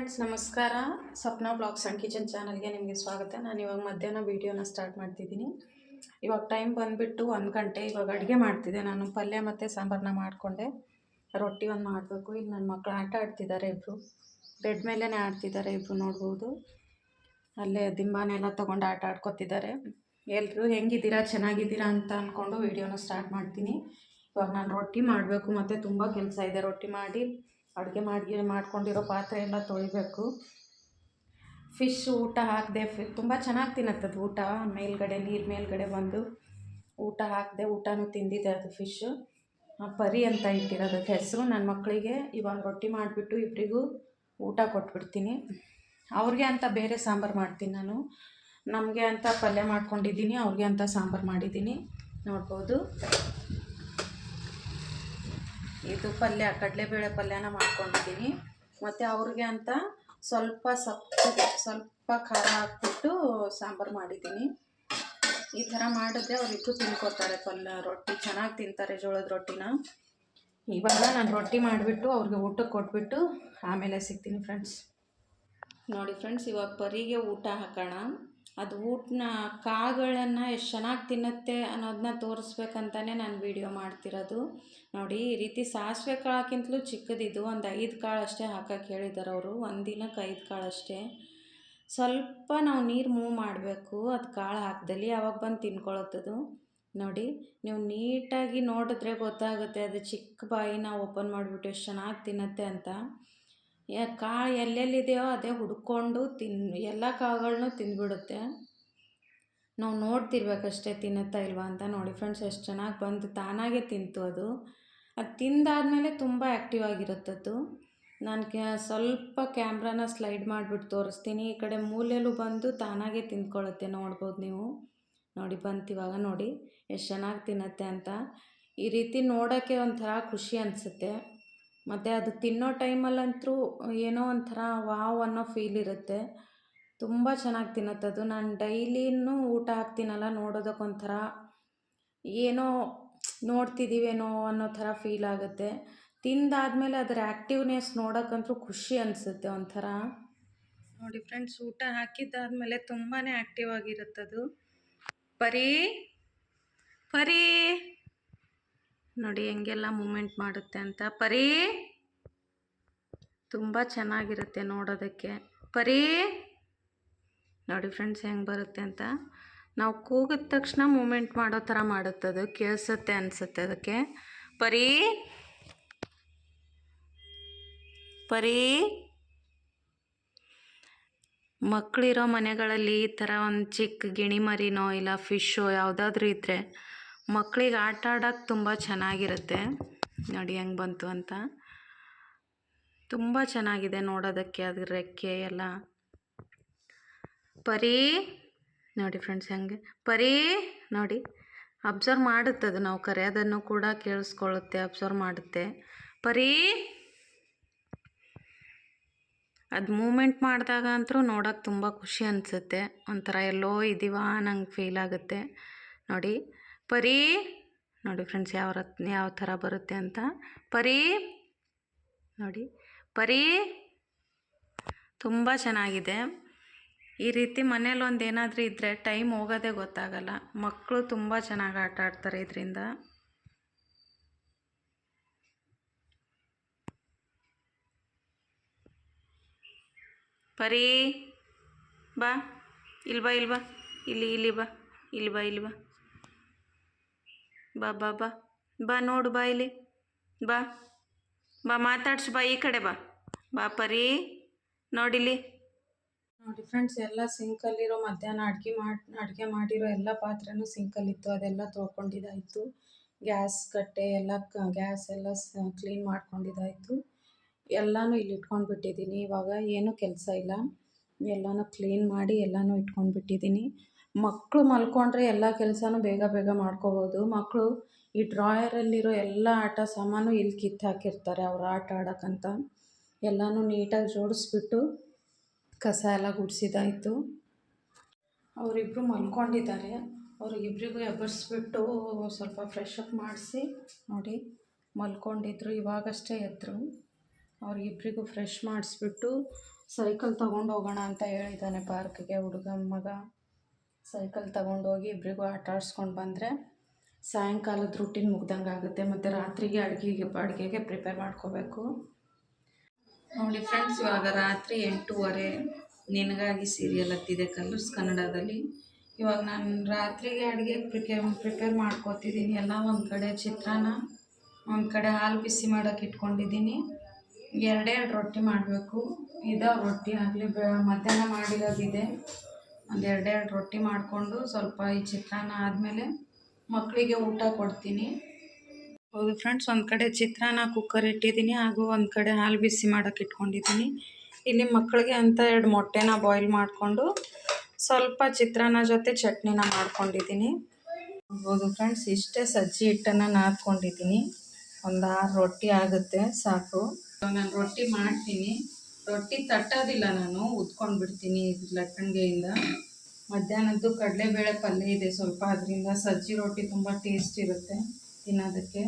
Friends ನಮಸ್ಕಾರ. ಸ್ವಪ್ನ blogs and kitchen ಚಾನಲ್ಗೆ ನಿಮಗೆ ಸ್ವಾಗತ. ನಾನು ಇವಾಗ ಮಧ್ಯಾಹ್ನ ವೀಡಿಯೋನ ಸ್ಟಾರ್ಟ್ ಮಾಡ್ತಿದ್ದೀನಿ. ಇವಾಗ ಟೈಮ್ ಬಂದುಬಿಟ್ಟು ಒಂದು ಗಂಟೆ ಇವಾಗ ಅಡುಗೆ ಮಾಡ್ತಿದ್ದೆ. ನಾನು ಪಲ್ಯ ಮತ್ತು ಸಾಂಬಾರನ್ನ ಮಾಡಿಕೊಂಡೆ. ರೊಟ್ಟಿ ಒಂದು ಮಾಡಬೇಕು. ಈಗ ನನ್ನ ಮಕ್ಕಳು ಆಟ ಆಡ್ತಿದ್ದಾರೆ ಇಬ್ಬರು ಬೆಡ್ ಮೇಲೇ ಆಡ್ತಿದ್ದಾರೆ ಇಬ್ಬರು ನೋಡ್ಬೋದು. ಅಲ್ಲೇ ದಿಂಬಾನೆಲ್ಲ ತೊಗೊಂಡು ಆಟ ಆಡ್ಕೊತಿದ್ದಾರೆ. ಎಲ್ಲರೂ ಹೆಂಗಿದ್ದೀರಾ, ಚೆನ್ನಾಗಿದ್ದೀರಾ ಅಂತ ಅಂದ್ಕೊಂಡು ವೀಡಿಯೋನ ಸ್ಟಾರ್ಟ್ ಮಾಡ್ತೀನಿ. ಇವಾಗ ನಾನು ರೊಟ್ಟಿ ಮಾಡಬೇಕು. ಮತ್ತು ತುಂಬ ಕೆಲಸ ಇದೆ. ರೊಟ್ಟಿ ಮಾಡಿ ಅಡುಗೆ ಮಾಡಿ ಮಾಡ್ಕೊಂಡಿರೋ ಪಾತ್ರೆ ಎಲ್ಲ ತೊಳಿಬೇಕು. ಫಿಶ್ ಊಟ ಹಾಕಿದೆ ತುಂಬ ಚೆನ್ನಾಗಿ ತಿನ್ನತ್ತದು ಊಟ. ಮೇಲ್ಗಡೆ, ನೀರು ಮೇಲ್ಗಡೆ ಬಂದು ಊಟ ಹಾಕಿದೆ, ಊಟನೂ ತಿಂದಿದೆ ಅದು ಫಿಶ್ಶು ಪರಿ ಅಂತ ಇಟ್ಟಿರೋದಕ್ಕೆ ಹೆಸರು. ನನ್ನ ಮಕ್ಕಳಿಗೆ ಇವಾಗ ರೊಟ್ಟಿ ಮಾಡಿಬಿಟ್ಟು ಇಬ್ಬರಿಗೂ ಊಟ ಕೊಟ್ಬಿಡ್ತೀನಿ. ಅವ್ರಿಗೆ ಅಂತ ಬೇರೆ ಸಾಂಬಾರು ಮಾಡ್ತೀನಿ ನಾನು. ನಮಗೆ ಅಂತ ಪಲ್ಯ ಮಾಡ್ಕೊಂಡಿದ್ದೀನಿ, ಅವ್ರಿಗೆ ಅಂತ ಸಾಂಬಾರು ಮಾಡಿದ್ದೀನಿ. ನೋಡ್ಬೋದು. ಇದು ಪಲ್ಯ, ಕಡಲೆಬೇಳೆ ಪಲ್ಯನ ಮಾಡ್ಕೊಂಡಿದ್ದೀನಿ. ಮತ್ತು ಅವ್ರಿಗೆ ಅಂತ ಸ್ವಲ್ಪ ಸಪ್ಪೆ ಸ್ವಲ್ಪ ಖಾರ ಹಾಕ್ಬಿಟ್ಟು ಸಾಂಬಾರು ಮಾಡಿದ್ದೀನಿ. ಈ ಥರ ಮಾಡಿದ್ರೆ ಅವರಿಬ್ಬರು ತಿನ್ಕೋತಾರೆ ಪಲ್ಯ ರೊಟ್ಟಿ. ಚೆನ್ನಾಗಿ ತಿಂತಾರೆ ಜೋಳದ ರೊಟ್ಟಿನ. ಇವಾಗ ನಾನು ರೊಟ್ಟಿ ಮಾಡಿಬಿಟ್ಟು ಅವ್ರಿಗೆ ಊಟಕ್ಕೆ ಕೊಟ್ಬಿಟ್ಟು ಆಮೇಲೆ ಸಿಗ್ತೀನಿ ಫ್ರೆಂಡ್ಸ್ ನೋಡಿ ಫ್ರೆಂಡ್ಸ್ ಇವಾಗ ಪರಿಗೆ ಊಟ ಹಾಕೋಣ. ಅದು ಊಟನ ಕಾಳುಗಳನ್ನು ಎಷ್ಟು ಚೆನ್ನಾಗಿ ತಿನ್ನುತ್ತೆ ಅನ್ನೋದನ್ನ ತೋರಿಸ್ಬೇಕಂತಲೇ ನಾನು ವೀಡಿಯೋ ಮಾಡ್ತಿರೋದು. ನೋಡಿ, ಈ ರೀತಿ ಸಾಸಿವೆ ಕಾಳಕ್ಕಿಂತಲೂ ಚಿಕ್ಕದಿದು, ಒಂದು ಐದು ಕಾಳು ಅಷ್ಟೇ ಹಾಕಕ್ಕೆ ಹೇಳಿದ್ದಾರೆ ಅವರು ಒಂದಿನಕ್ಕೆ ದಿನಕ್ಕೆ ಐದು ಕಾಳು ಅಷ್ಟೇ. ಸ್ವಲ್ಪ ನಾವು ನೀರು ಮೂವ್ ಮಾಡಬೇಕು, ಅದು ಕಾಳು ಹಾಕ್ದಲ್ಲಿ ಅವಾಗ ಬಂದು ತಿನ್ಕೊಳತ್ತದು. ನೋಡಿ, ನೀವು ನೀಟಾಗಿ ನೋಡಿದ್ರೆ ಗೊತ್ತಾಗುತ್ತೆ, ಅದು ಚಿಕ್ಕ ಬಾಯಿನ ಓಪನ್ ಮಾಡಿಬಿಟ್ಟು ಎಷ್ಟು ಚೆನ್ನಾಗಿ ತಿನ್ನುತ್ತೆ ಅಂತ. ಕಾಳು ಎಲ್ಲೆಲ್ಲಿದೆಯೋ ಅದೇ ಹುಡ್ಕೊಂಡು ತಿನ್, ಎಲ್ಲ ಕಾಳುಗಳನ್ನು ತಿಂದ್ಬಿಡುತ್ತೆ. ನಾವು ನೋಡ್ತಿರ್ಬೇಕಷ್ಟೇ ತಿನ್ನುತ್ತಾ ಇಲ್ವಾ ಅಂತ ನೋಡಿ ಫ್ರೆಂಡ್ಸ್ ಎಷ್ಟು ಚೆನ್ನಾಗಿ ಬಂದು ತಾನಾಗೆ ತಿಂತು ಅದು. ಅದು ತಿಂದಾದಮೇಲೆ ತುಂಬ ಆ್ಯಕ್ಟಿವ್ ಆಗಿರುತ್ತದ್ದು. ನಾನು ಕ್ಯಾ, ಸ್ವಲ್ಪ ಕ್ಯಾಮ್ರಾನ ಸ್ಲೈಡ್ ಮಾಡಿಬಿಟ್ಟು ತೋರಿಸ್ತೀನಿ. ಈ ಕಡೆ ಮೂಲೆಯಲ್ಲೂ ಬಂದು ತಾನಾಗೆ ತಿಂದ್ಕೊಳ್ಳುತ್ತೆ, ನೋಡ್ಬೋದು ನೀವು. ನೋಡಿ ಬಂತು ಇವಾಗ ನೋಡಿ, ಎಷ್ಟು ಚೆನ್ನಾಗಿ ತಿನ್ನತ್ತೆ ಅಂತ. ಈ ರೀತಿ ನೋಡೋಕ್ಕೆ ಒಂಥರ ಖುಷಿ ಅನಿಸುತ್ತೆ. ಮತ್ತು ಅದು ತಿನ್ನೋ ಟೈಮಲ್ಲಂತೂ ಏನೋ ಒಂಥರ ವಾವ್ ಅನ್ನೋ ಫೀಲ್ ಇರುತ್ತೆ. ತುಂಬ ಚೆನ್ನಾಗಿ ತಿನ್ನುತ್ತದು ನಾನು ಡೈಲಿನೂ ಊಟ ಹಾಕ್ತೀನಲ್ಲ ನೋಡೋದಕ್ಕೊಂಥರ ಏನೋ ನೋಡ್ತಿದ್ದೀವೇನೋ ಅನ್ನೋ ಥರ ಫೀಲ್ ಆಗುತ್ತೆ. ತಿಂದಾದಮೇಲೆ ಅದರ ಆ್ಯಕ್ಟಿವ್ನೆಸ್ ನೋಡೋಕ್ಕಂತೂ ಖುಷಿ ಅನಿಸುತ್ತೆ ಒಂಥರ. ನೋಡಿ ಫ್ರೆಂಡ್ಸ್, ಊಟ ಹಾಕಿದ್ದಾದಮೇಲೆ ತುಂಬಾ ಆ್ಯಕ್ಟಿವ್ ಆಗಿರುತ್ತದು. ಪರಿ ಪರಿ. ನೋಡಿ ಹೆಂಗೆಲ್ಲ ಮೂಮೆಂಟ್ ಮಾಡುತ್ತೆ ಅಂತ. ಪರಿ! ತುಂಬ ಚೆನ್ನಾಗಿರುತ್ತೆ ನೋಡೋದಕ್ಕೆ. ಪರಿ! ನೋಡಿ ಫ್ರೆಂಡ್ಸ್ ಹೆಂಗೆ ಬರುತ್ತೆ ಅಂತ. ನಾವು ಕೂಗಿದ ತಕ್ಷಣ ಮೂಮೆಂಟ್ ಮಾಡೋ ಥರ ಮಾಡುತ್ತೆ ಅದು. ಕೇಳಿಸುತ್ತೆ ಅನಿಸುತ್ತೆ ಅದಕ್ಕೆ. ಪರಿ! ಪರಿ! ಮಕ್ಕಳಿರೋ ಮನೆಗಳಲ್ಲಿ ಈ ಥರ ಒಂದು ಚಿಕ್ಕ ಗಿಣಿ ಮರಿನೋ ಇಲ್ಲ ಫಿಶ್ಶೋ ಯಾವುದಾದ್ರೂ ಇದ್ದರೆ ಮಕ್ಕಳಿಗೆ ಆಟ ಆಡೋಕೆ ತುಂಬ ಚೆನ್ನಾಗಿರುತ್ತೆ. ನೋಡಿ ಹೆಂಗೆ ಬಂತು ಅಂತ. ತುಂಬ ಚೆನ್ನಾಗಿದೆ ನೋಡೋದಕ್ಕೆ ಅದ್ರ ರೆಕ್ಕೆ ಎಲ್ಲ. ಪರಿ, ನೋಡಿ ಫ್ರೆಂಡ್ಸ್ ಹೆಂಗೆ, ಪರಿ, ನೋಡಿ. ಅಬ್ಸರ್ವ್ ಮಾಡುತ್ತೆ ಅದು ನಾವು ಕರೆಯೋದನ್ನು ಕೂಡ ಕೇಳಿಸ್ಕೊಳ್ಳುತ್ತೆ ಅಬ್ಸರ್ವ್ ಮಾಡುತ್ತೆ. ಪರಿ. ಅದು ಮೂಮೆಂಟ್ ಮಾಡಿದಾಗ ಅಂತೂ ನೋಡೋಕೆ ತುಂಬ ಖುಷಿ ಅನಿಸುತ್ತೆ. ಒಂಥರ ಎಲ್ಲೋ ಇದೀವ ನಂಗೆ ಫೀಲ್ ಆಗುತ್ತೆ. ನೋಡಿ. ಪರಿ, ನೋಡಿ ಫ್ರೆಂಡ್ಸ್ ಯಾವ ರತ್ನ ಯಾವ ಥರ ಬರುತ್ತೆ ಅಂತ. ಪರಿ, ನೋಡಿ, ಪರಿ ತುಂಬ ಚೆನ್ನಾಗಿದೆ. ಈ ರೀತಿ ಮನೇಲಿ ಒಂದು ಏನಾದರೂ ಇದ್ದರೆ ಟೈಮ್ ಹೋಗೋದೇ ಗೊತ್ತಾಗಲ್ಲ. ಮಕ್ಕಳು ತುಂಬ ಚೆನ್ನಾಗಿ ಆಟ ಆಡ್ತಾರೆ ಇದರಿಂದ. ಪರಿ, ಬಾ, ಇಲ್ಬಾ ಬಾ ಇಲ್ಲಿ ಬಾ ಇಲ್ಲಿ ಇಲ್ಲಿ ಬಾ ಇಲ್ಲಿ ಬಾ ಇಲ್ಲಿ ಬಾ. ಬಾ ಬಾ ಬಾ. ಬಾ, ನೋಡು, ಬಾ ಇಲ್ಲಿ. ಬಾ. ಬಾ, ಮಾತಾಡ್ಸು, ಬಾ, ಈ ಕಡೆ ಬಾ. ಬಾ, ಪರಿ. ನೋಡಿಲಿ ನೋಡಿ ಫ್ರೆಂಡ್ಸ್ ಎಲ್ಲ ಸಿಂಕಲ್ಲಿರೋ ಮಧ್ಯಾಹ್ನ ಅಡುಗೆ ಮಾಡಿ, ಅಡುಗೆ ಮಾಡಿರೋ ಎಲ್ಲ ಪಾತ್ರೆನೂ ಸಿಂಕಲ್ಲಿತ್ತು ಅದೆಲ್ಲ ತೊಳ್ಕೊಂಡಿದ್ದಾಯಿತು. ಗ್ಯಾಸ್ ಕಟ್ಟೆ ಎಲ್ಲ ಗ್ಯಾಸ್ ಎಲ್ಲ ಕ್ಲೀನ್ ಮಾಡ್ಕೊಂಡಿದ್ದಾಯಿತು. ಎಲ್ಲನೂ ಇಲ್ಲಿ ಇಟ್ಕೊಂಡು ಬಿಟ್ಟಿದ್ದೀನಿ ಇವಾಗ ಏನೂ ಕೆಲಸ ಇಲ್ಲ. ಎಲ್ಲನೂ ಕ್ಲೀನ್ ಮಾಡಿ ಎಲ್ಲನೂ ಇಟ್ಕೊಂಡು ಬಿಟ್ಟಿದ್ದೀನಿ ಮಕ್ಕಳು ಮಲ್ಕೊಂಡ್ರೆ ಎಲ್ಲ ಕೆಲಸನೂ ಬೇಗ ಬೇಗ ಮಾಡ್ಕೊಬೋದು. ಮಕ್ಕಳು ಈ ಡ್ರಾಯರಲ್ಲಿರೋ ಎಲ್ಲ ಆಟ ಸಾಮಾನು ಇಲ್ಲಿ ಕಿತ್ತು ಹಾಕಿರ್ತಾರೆ ಅವ್ರು ಆಟ ಆಡೋಕ್ಕಂತ. ಎಲ್ಲನೂ ನೀಟಾಗಿ ಜೋಡಿಸ್ಬಿಟ್ಟು ಕಸ ಎಲ್ಲ ಗುಡಿಸಿದಾಯಿತು. ಅವರಿಬ್ಬರು ಮಲ್ಕೊಂಡಿದ್ದಾರೆ. ಅವ್ರಿಗಿಬ್ರಿಗೂ ಎಬ್ಬರಿಸ್ಬಿಟ್ಟು ಸ್ವಲ್ಪ ಫ್ರೆಶ್ ಅಪ್ ಮಾಡಿಸಿ ನೋಡಿ ಮಲ್ಕೊಂಡಿದ್ರು, ಇವಾಗಷ್ಟೇ ಎದ್ದರು ಅವ್ರಿಗಿಬ್ರಿಗೂ ಫ್ರೆಶ್ ಮಾಡಿಸ್ಬಿಟ್ಟು ಸೈಕಲ್ ತೊಗೊಂಡು ಹೋಗೋಣ ಅಂತ ಹೇಳಿದ್ದಾನೆ ಪಾರ್ಕ್ಗೆ ಹುಡುಗ ಮಗ. ಸೈಕಲ್ ತಗೊಂಡೋಗಿ ಇಬ್ಬರಿಗೂ ಆಟ ಆಡಿಸ್ಕೊಂಡು ಬಂದರೆ ಸಾಯಂಕಾಲದ ರೂಟೀನ್ ಮುಗ್ದಂಗೆ ಆಗುತ್ತೆ. ಮತ್ತು ರಾತ್ರಿಗೆ ಅಡುಗೆಗೆ ಅಡುಗೆಗೆ ಪ್ರಿಪೇರ್ ಮಾಡ್ಕೋಬೇಕು. ನೋಡಿ ಫ್ರೆಂಡ್ಸ್ ಇವಾಗ ರಾತ್ರಿ ಎಂಟೂವರೆ. ನಿನಗಾಗಿ ಸೀರಿಯಲ್ ಹತ್ತಿದೆ ಕಲರ್ಸ್ ಕನ್ನಡದಲ್ಲಿ. ಇವಾಗ ನಾನು ರಾತ್ರಿಗೆ ಅಡುಗೆ ಪ್ರಿಕೆ ಪ್ರಿಪೇರ್ ಮಾಡ್ಕೋತಿದ್ದೀನಿ. ಎಲ್ಲ ಒಂದು ಕಡೆ ಚಿತ್ರಾನ್ನ, ಒಂದು ಕಡೆ ಹಾಲು ಬಿಸಿ ಮಾಡೋಕೆ ಇಟ್ಕೊಂಡಿದ್ದೀನಿ. ಎರಡೆರಡು ರೊಟ್ಟಿ ಮಾಡಬೇಕು. ಇದಾವೆ ರೊಟ್ಟಿ ಆಗಲಿ, ಬೆ ಮಧ್ಯಾಹ್ನ ಮಾಡಿರೋದಿದೆ. ಒಂದು ಎರಡೆರಡು ರೊಟ್ಟಿ ಮಾಡಿಕೊಂಡು ಸ್ವಲ್ಪ ಈ ಚಿತ್ರಾನ್ನ ಆದಮೇಲೆ ಮಕ್ಕಳಿಗೆ ಊಟ ಕೊಡ್ತೀನಿ. ಹೌದು ಫ್ರೆಂಡ್ಸ್ ಒಂದು ಕಡೆ ಚಿತ್ರಾನ್ನ ಕುಕ್ಕರ್ ಇಟ್ಟಿದ್ದೀನಿ, ಹಾಗೂ ಒಂದು ಕಡೆ ಹಾಲು ಬಿಸಿ ಮಾಡೋಕೆ ಇಟ್ಕೊಂಡಿದ್ದೀನಿ. ಇಲ್ಲಿ ಮಕ್ಕಳಿಗೆ ಅಂತ ಎರಡು ಮೊಟ್ಟೆನ ಬಾಯ್ಲ್ ಮಾಡಿಕೊಂಡು ಸ್ವಲ್ಪ ಚಿತ್ರಾನ್ನ ಜೊತೆ ಚಟ್ನಿನ ಮಾಡ್ಕೊಂಡಿದ್ದೀನಿ. ಹೌದು ಫ್ರೆಂಡ್ಸ್ ಇಷ್ಟೇ ಸಜ್ಜಿ ಹಿಟ್ಟನ್ನು ನಾದ್ಕೊಂಡಿದ್ದೀನಿ. ಒಂದು ಆರು ರೊಟ್ಟಿ ಆಗುತ್ತೆ, ಸಾಕು. ನಾನು ರೊಟ್ಟಿ ಮಾಡ್ತೀನಿ. ರೊಟ್ಟಿ ತಟ್ಟೋದಿಲ್ಲ ನಾನು, ಉತ್ಕೊಂಡು ಬಿಡ್ತೀನಿ ಲಟ್ಟಣಿಗೆಯಿಂದ ಮಧ್ಯಾಹ್ನದ್ದು ಕಡಲೆಬೇಳೆ ಪಲ್ಯ ಇದೆ ಸ್ವಲ್ಪ, ಅದರಿಂದ ಸಜ್ಜಿ ರೊಟ್ಟಿ ತುಂಬ ಟೇಸ್ಟ್ ಇರುತ್ತೆ ತಿನ್ನೋದಕ್ಕೆ.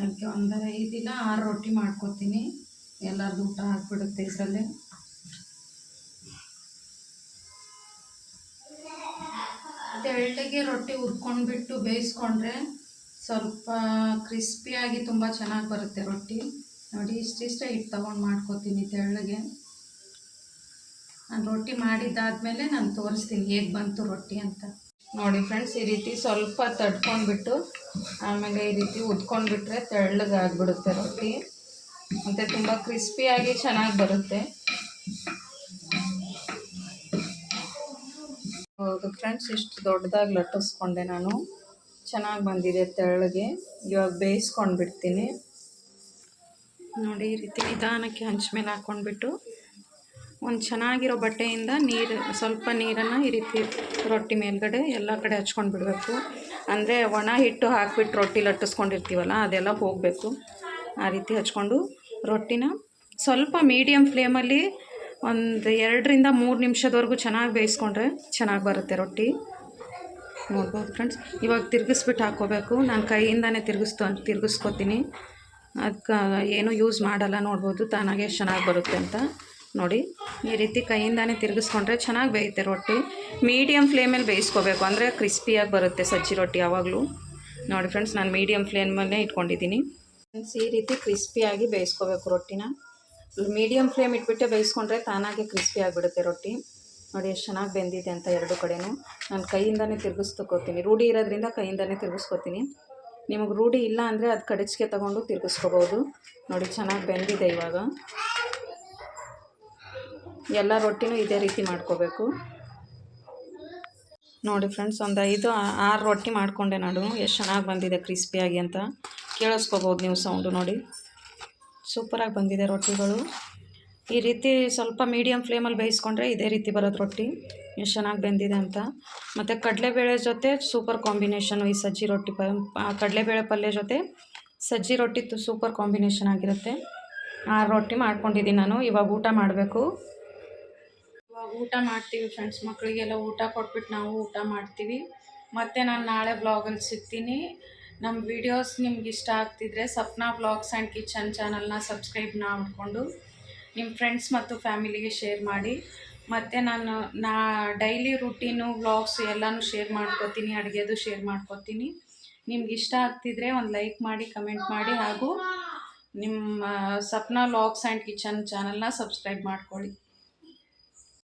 ಅದಕ್ಕೆ ಒಂದು ದಿನ ಆರು ರೊಟ್ಟಿ ಮಾಡ್ಕೊತೀನಿ. ಎಲ್ಲರದ್ದು ಊಟ ಹಾಕ್ಬಿಡುತ್ತೆ ಇದರಲ್ಲೇ. ತೆಳ್ಳಗೆ ರೊಟ್ಟಿ ಹುರ್ಕೊಂಡ್ಬಿಟ್ಟು ಬೇಯಿಸ್ಕೊಂಡ್ರೆ ಸ್ವಲ್ಪ ಕ್ರಿಸ್ಪಿಯಾಗಿ ತುಂಬ ಚೆನ್ನಾಗಿ ಬರುತ್ತೆ ರೊಟ್ಟಿ. ನೋಡಿ ಇಷ್ಟಿಷ್ಟ ಹಿಟ್ಟು ತೊಗೊಂಡು ಮಾಡ್ಕೊತೀನಿ ತೆಳ್ಳಗೆ. ನಾನು ರೊಟ್ಟಿ ಮಾಡಿದ್ದಾದಮೇಲೆ ನಾನು ತೋರಿಸ್ತೀನಿ ಹೇಗೆ ಬಂತು ರೊಟ್ಟಿ ಅಂತ. ನೋಡಿ ಫ್ರೆಂಡ್ಸ್, ಈ ರೀತಿ ಸ್ವಲ್ಪ ತಡ್ಕೊಂಡ್ಬಿಟ್ಟು, ಆಮೇಲೆ ಈ ರೀತಿ ಉದ್ಕೊಂಡ್ಬಿಟ್ರೆ ತೆಳ್ಳಗಾಗ್ಬಿಡುತ್ತೆ ರೊಟ್ಟಿ. ಮತ್ತು ತುಂಬ ಕ್ರಿಸ್ಪಿಯಾಗಿ ಚೆನ್ನಾಗಿ ಬರುತ್ತೆ. ಹೌದು ಫ್ರೆಂಡ್ಸ್, ಇಷ್ಟು ದೊಡ್ಡದಾಗಿ ಲಟ್ಟಿಸ್ಕೊಂಡೆ ನಾನು. ಚೆನ್ನಾಗಿ ಬಂದಿದೆ ತೆಳ್ಳಗೆ. ಇವಾಗ ಬೇಯಿಸ್ಕೊಂಡು ಬಿಡ್ತೀನಿ ನೋಡಿ ಈ ರೀತಿ ನಿಧಾನಕ್ಕೆ ಹಂಚ ಮೇಲೆ ಹಾಕ್ಕೊಂಡ್ಬಿಟ್ಟು ಒಂದು ಚೆನ್ನಾಗಿರೋ ಬಟ್ಟೆಯಿಂದ ನೀರು, ಸ್ವಲ್ಪ ನೀರನ್ನು ಈ ರೀತಿ ರೊಟ್ಟಿ ಮೇಲ್ಗಡೆ ಎಲ್ಲ ಕಡೆ ಹಚ್ಕೊಂಡು ಬಿಡಬೇಕು ಅಂದರೆ ಒಣ ಹಿಟ್ಟು ಹಾಕ್ಬಿಟ್ಟು ರೊಟ್ಟಿ ಲಟ್ಟಿಸ್ಕೊಂಡಿರ್ತೀವಲ್ಲ, ಅದೆಲ್ಲ ಹೋಗಬೇಕು. ಆ ರೀತಿ ಹಚ್ಕೊಂಡು ರೊಟ್ಟಿನ ಸ್ವಲ್ಪ ಮೀಡಿಯಮ್ ಫ್ಲೇಮಲ್ಲಿ ಒಂದು ಎರಡರಿಂದ ಮೂರು ನಿಮಿಷದವರೆಗೂ ಚೆನ್ನಾಗಿ ಬೇಯಿಸ್ಕೊಂಡ್ರೆ ಚೆನ್ನಾಗಿ ಬರುತ್ತೆ ರೊಟ್ಟಿ. ನೋಡ್ಬೋದು ಫ್ರೆಂಡ್ಸ್, ಇವಾಗ ತಿರುಗಿಸ್ಬಿಟ್ಟು ಹಾಕ್ಕೋಬೇಕು ನಾನು ಕೈಯಿಂದನೇ ತಿರುಗಿಸ್ತು ತಿರ್ಗಿಸ್ಕೊತೀನಿ. ಅದಕ್ಕೆ ಏನೂ ಯೂಸ್ ಮಾಡಲ್ಲ, ನೋಡ್ಬೋದು ತಾನಾಗೆ ಎಷ್ಟು ಚೆನ್ನಾಗಿ ಬರುತ್ತೆ ಅಂತ ನೋಡಿ. ಈ ರೀತಿ ಕೈಯಿಂದಾನೇ ತಿರುಗಿಸ್ಕೊಂಡ್ರೆ ಚೆನ್ನಾಗಿ ಬೇಯುತ್ತೆ ರೊಟ್ಟಿ. ಮೀಡಿಯಮ್ ಫ್ಲೇಮಲ್ಲಿ ಬೇಯಿಸ್ಕೋಬೇಕು, ಅಂದರೆ ಕ್ರಿಸ್ಪಿಯಾಗಿ ಬರುತ್ತೆ ಸಜ್ಜಿ ರೊಟ್ಟಿ ಯಾವಾಗಲೂ. ನೋಡಿ ಫ್ರೆಂಡ್ಸ್, ನಾನು ಮೀಡಿಯಮ್ ಫ್ಲೇಮಲ್ಲೇ ಇಟ್ಕೊಂಡಿದ್ದೀನಿ. ಫ್ರೆಂಡ್ಸ್, ಈ ರೀತಿ ಕ್ರಿಸ್ಪಿಯಾಗಿ ಬೇಯಿಸ್ಕೋಬೇಕು ರೊಟ್ಟಿನ. ಮೀಡಿಯಮ್ ಫ್ಲೇಮ್ ಇಟ್ಬಿಟ್ಟೆ ಬೇಯಿಸ್ಕೊಂಡ್ರೆ ತಾನಾಗೆ ಕ್ರಿಸ್ಪಿ ಆಗಿಬಿಡುತ್ತೆ ರೊಟ್ಟಿ. ನೋಡಿ, ಎಷ್ಟು ಚೆನ್ನಾಗಿ ಬೆಂದಿದೆ ಅಂತ ಎರಡು ಕಡೆಯೂ ನಾನು ಕೈಯಿಂದನೇ ತಿರ್ಗಿಸ್ಕೊತೀನಿ. ರೂಢಿ ಇರೋದ್ರಿಂದ ಕೈಯಿಂದನೇ ತಿರ್ಗಿಸ್ಕೊತೀನಿ. ನಿಮಗೆ ರೂಢಿ ಇಲ್ಲ ಅಂದರೆ ಅದು ಕಡಚಿಗೆ ತಗೊಂಡು ತಿರ್ಗಿಸ್ಕೋಬೋದು. ನೋಡಿ, ಚೆನ್ನಾಗಿ ಬೆಂದಿದೆ ಇವಾಗ. ಎಲ್ಲ ರೊಟ್ಟಿನೂ ಇದೇ ರೀತಿ ಮಾಡ್ಕೋಬೇಕು. ನೋಡಿ ಫ್ರೆಂಡ್ಸ್, ಒಂದು ಐದು, ಆರು ರೊಟ್ಟಿ ಮಾಡಿಕೊಂಡೆ ನಾನು. ಎಷ್ಟು ಚೆನ್ನಾಗಿ ಬಂದಿದೆ ಕ್ರಿಸ್ಪಿಯಾಗಿ ಅಂತ ಕೇಳಿಸ್ಕೋಬೋದು ನೀವು ಸೌಂಡು ನೋಡಿ. ಸೂಪರಾಗಿ ಬಂದಿದೆ ರೊಟ್ಟಿಗಳು. ಈ ರೀತಿ ಸ್ವಲ್ಪ ಮೀಡಿಯಮ್ ಫ್ಲೇಮಲ್ಲಿ ಬೇಯಿಸ್ಕೊಂಡ್ರೆ ಇದೇ ರೀತಿ ಬರೋದು ರೊಟ್ಟಿ. ಎಷ್ಟು ಚೆನ್ನಾಗಿ ಬೆಂದಿದೆ ಅಂತ. ಮತ್ತು ಕಡಲೆಬೇಳೆ ಜೊತೆ ಸೂಪರ್ ಕಾಂಬಿನೇಷನು ಈ ಸಜ್ಜಿ ರೊಟ್ಟಿ ಪ ಕಡಲೆಬೇಳೆ ಪಲ್ಯ ಜೊತೆ ಸಜ್ಜಿ ರೊಟ್ಟಿ ಸೂಪರ್ ಕಾಂಬಿನೇಷನ್ ಆಗಿರುತ್ತೆ. ಆ ರೊಟ್ಟಿ ಮಾಡ್ಕೊಂಡಿದ್ದೀನಿ ನಾನು, ಇವಾಗ ಊಟ ಮಾಡಬೇಕು. ಇವಾಗ ಊಟ ಮಾಡ್ತೀವಿ ಫ್ರೆಂಡ್ಸ್ ಮಕ್ಕಳಿಗೆಲ್ಲ ಊಟ ಕೊಟ್ಬಿಟ್ಟು ನಾವು ಊಟ ಮಾಡ್ತೀವಿ. ಮತ್ತು ನಾನು ನಾಳೆ ಬ್ಲಾಗಲ್ಲಿ ಸಿಗ್ತೀನಿ. ನಮ್ಮ ವಿಡಿಯೋಸ್ ನಿಮ್ಗೆ ಇಷ್ಟ ಆಗ್ತಿದ್ರೆ ಸಪ್ನಾ ಬ್ಲಾಗ್ಸ್ ಆ್ಯಂಡ್ ಕಿಚನ್ ಚಾನಲ್ನ ಸಬ್ಸ್ಕ್ರೈಬ್ನ ಮಾಡಿಕೊಂಡು ನಿಮ್ಮ ಫ್ರೆಂಡ್ಸ್ ಮತ್ತು ಫ್ಯಾಮಿಲಿಗೆ ಶೇರ್ ಮಾಡಿ. ಮತ್ತು ನಾನು ನಾ ಡೈಲಿ ರುಟೀನು ವ್ಲಾಗ್ಸ್ ಎಲ್ಲನೂ ಶೇರ್ ಮಾಡ್ಕೋತೀನಿ, ಅಡುಗೆದು ಶೇರ್ ಮಾಡ್ಕೋತೀನಿ. ನಿಮ್ಗೆ ಇಷ್ಟ ಆಗ್ತಿದ್ರೆ ಒಂದು ಲೈಕ್ ಮಾಡಿ ಕಮೆಂಟ್ ಮಾಡಿ ಹಾಗೂ ನಿಮ್ಮ ಸಪ್ನಾ ಲಾಗ್ಸ್ ಆ್ಯಂಡ್ ಕಿಚನ್ ಚಾನಲ್ನ ಸಬ್ಸ್ಕ್ರೈಬ್ ಮಾಡ್ಕೊಳ್ಳಿ.